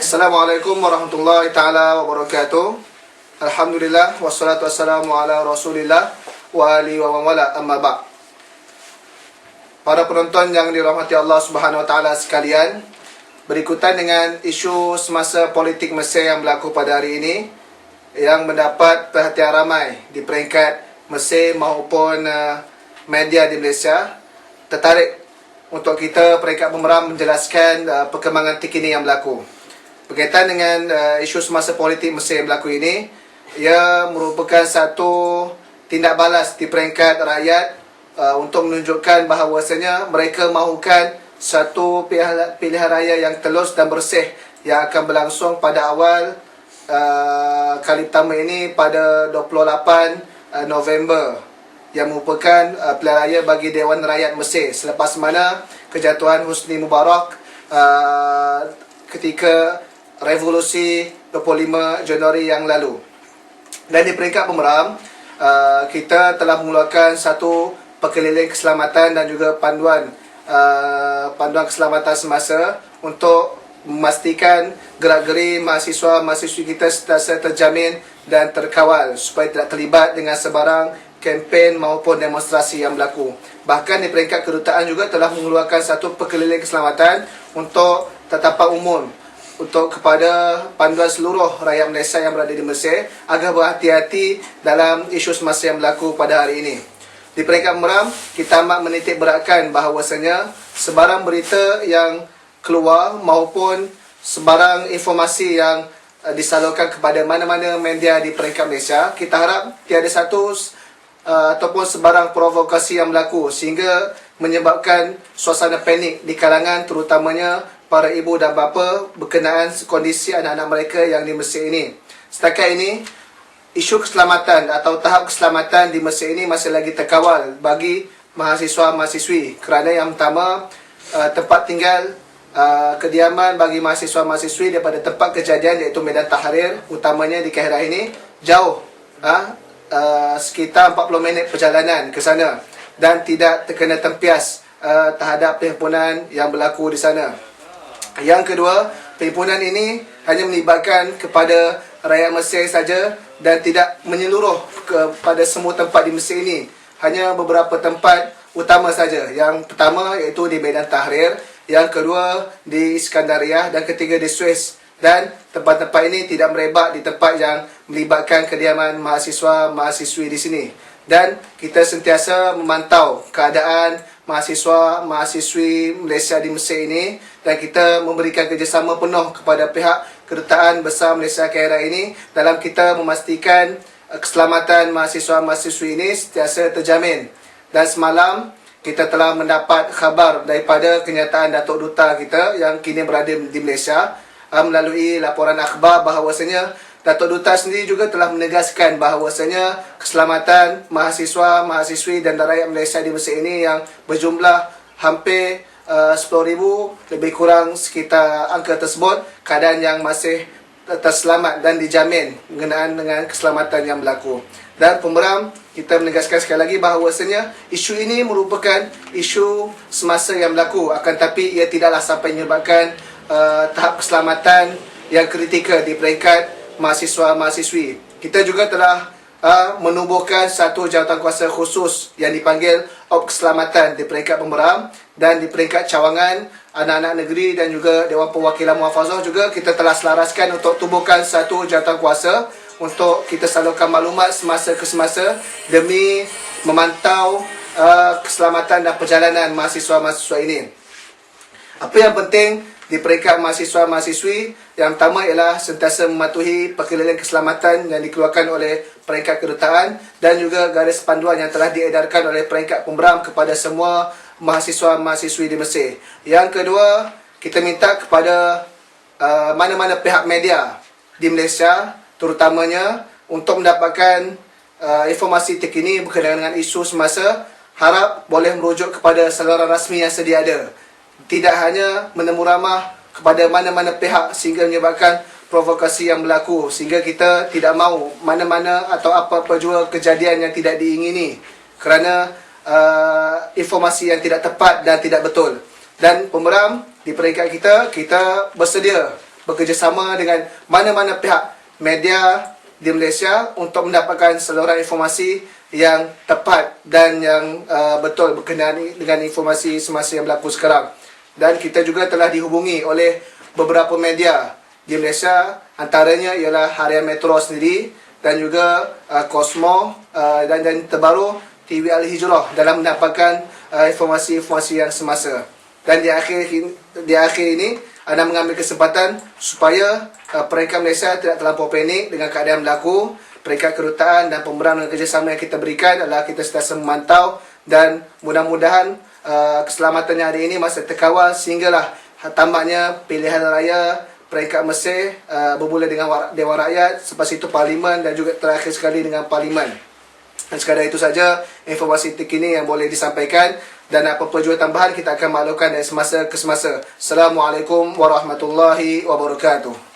Assalamualaikum warahmatullahi taala wabarakatuh. Alhamdulillah wassalatu wassalamu ala Rasulillah wa ali wa wala amma ba'. Para penonton yang dirahmati Allah Subhanahu wa taala sekalian, berikutan dengan isu semasa politik Mesir yang berlaku pada hari ini yang mendapat perhatian ramai di peringkat Mesir maupun uh, media di Malaysia tertarik untuk kita peringkat pemeram menjelaskan uh, perkembangan terkini yang berlaku. Berkaitan dengan uh, isu semasa politik Mesir yang berlaku ini, ia merupakan satu tindak balas di peringkat rakyat uh, untuk menunjukkan bahawasanya mereka mahukan satu pilihan, pilihan raya yang telus dan bersih yang akan berlangsung pada awal uh, kali pertama ini pada 28 uh, November yang merupakan uh, pilihan raya bagi Dewan Rakyat Mesir selepas mana kejatuhan Husni Mubarak uh, ketika revolusi 25 Januari yang lalu. Dan di peringkat pemeram, uh, kita telah mengeluarkan satu perkeliling keselamatan dan juga panduan uh, panduan keselamatan semasa untuk memastikan gerak-geri mahasiswa-mahasiswi kita sentiasa terjamin dan terkawal supaya tidak terlibat dengan sebarang kempen maupun demonstrasi yang berlaku. Bahkan di peringkat kedutaan juga telah mengeluarkan satu perkeliling keselamatan untuk tetapan umum untuk kepada panduan seluruh rakyat Malaysia yang berada di Mesir agar berhati-hati dalam isu semasa yang berlaku pada hari ini. Di peringkat meram, kita amat menitik beratkan bahawasanya sebarang berita yang keluar maupun sebarang informasi yang uh, disalurkan kepada mana-mana media di peringkat Malaysia, kita harap tiada satu uh, ataupun sebarang provokasi yang berlaku sehingga menyebabkan suasana panik di kalangan terutamanya para ibu dan bapa berkenaan kondisi anak-anak mereka yang di Mesir ini. Setakat ini, isu keselamatan atau tahap keselamatan di Mesir ini masih lagi terkawal bagi mahasiswa-mahasiswi kerana yang pertama uh, tempat tinggal uh, kediaman bagi mahasiswa-mahasiswi daripada tempat kejadian iaitu Medan Tahrir utamanya di Kahirah ini jauh uh, uh, sekitar 40 minit perjalanan ke sana dan tidak terkena tempias uh, terhadap perhimpunan yang berlaku di sana. Yang kedua, perhimpunan ini hanya melibatkan kepada rakyat Mesir saja dan tidak menyeluruh kepada semua tempat di Mesir ini. Hanya beberapa tempat utama saja. Yang pertama iaitu di Medan Tahrir, yang kedua di Iskandariah dan ketiga di Suez. Dan tempat-tempat ini tidak merebak di tempat yang melibatkan kediaman mahasiswa-mahasiswi di sini. Dan kita sentiasa memantau keadaan mahasiswa-mahasiswi Malaysia di Mesir ini dan kita memberikan kerjasama penuh kepada pihak kedutaan besar Malaysia Kaira ini dalam kita memastikan uh, keselamatan mahasiswa-mahasiswi ini sentiasa terjamin. Dan semalam kita telah mendapat khabar daripada kenyataan Datuk Duta kita yang kini berada di Malaysia melalui laporan akhbar bahawasanya Datuk Duta sendiri juga telah menegaskan bahawasanya keselamatan mahasiswa, mahasiswi dan rakyat Malaysia di Mesir ini yang berjumlah hampir uh, 10,000 lebih kurang sekitar angka tersebut keadaan yang masih terselamat dan dijamin mengenaan dengan keselamatan yang berlaku. Dan pemeram kita menegaskan sekali lagi bahawasanya isu ini merupakan isu semasa yang berlaku akan tapi ia tidaklah sampai menyebabkan uh, tahap keselamatan yang kritikal di peringkat mahasiswa-mahasiswi. Kita juga telah uh, menubuhkan satu jawatan kuasa khusus yang dipanggil Op Keselamatan di peringkat pemeram dan di peringkat cawangan anak-anak negeri dan juga Dewan Perwakilan Muhafazah juga kita telah selaraskan untuk tubuhkan satu jawatan kuasa untuk kita salurkan maklumat semasa ke semasa demi memantau uh, keselamatan dan perjalanan mahasiswa-mahasiswa ini. Apa yang penting di peringkat mahasiswa-mahasiswi yang pertama ialah sentiasa mematuhi perkeliling keselamatan yang dikeluarkan oleh peringkat kedutaan dan juga garis panduan yang telah diedarkan oleh peringkat pemberam kepada semua mahasiswa-mahasiswi di Mesir. Yang kedua, kita minta kepada uh, mana-mana pihak media di Malaysia terutamanya untuk mendapatkan uh, informasi terkini berkenaan dengan isu semasa harap boleh merujuk kepada saluran rasmi yang sedia ada tidak hanya menemu ramah kepada mana-mana pihak sehingga menyebabkan provokasi yang berlaku sehingga kita tidak mahu mana-mana atau apa-apa jua kejadian yang tidak diingini kerana uh, informasi yang tidak tepat dan tidak betul. Dan pemeram di peringkat kita, kita bersedia bekerjasama dengan mana-mana pihak media di Malaysia untuk mendapatkan seluruh informasi yang tepat dan yang uh, betul berkenaan dengan informasi semasa yang berlaku sekarang. Dan kita juga telah dihubungi oleh beberapa media di Malaysia antaranya ialah Harian Metro sendiri dan juga uh, Cosmo uh, dan dan terbaru TV Al Hijrah dalam mendapatkan uh, informasi-informasi yang semasa. Dan di akhir di akhir ini anda mengambil kesempatan supaya uh, peringkat Malaysia tidak terlampau panik dengan keadaan berlaku. Peringkat kedutaan dan pemberan dan kerjasama yang kita berikan adalah kita sentiasa memantau dan mudah-mudahan uh, keselamatannya hari ini masih terkawal sehinggalah tamatnya pilihan raya peringkat Mesir uh, bermula dengan Dewan Rakyat, selepas itu Parlimen dan juga terakhir sekali dengan Parlimen. Dan sekadar itu saja informasi terkini yang boleh disampaikan dan apa-apa juga tambahan kita akan maklumkan dari semasa ke semasa. Assalamualaikum warahmatullahi wabarakatuh.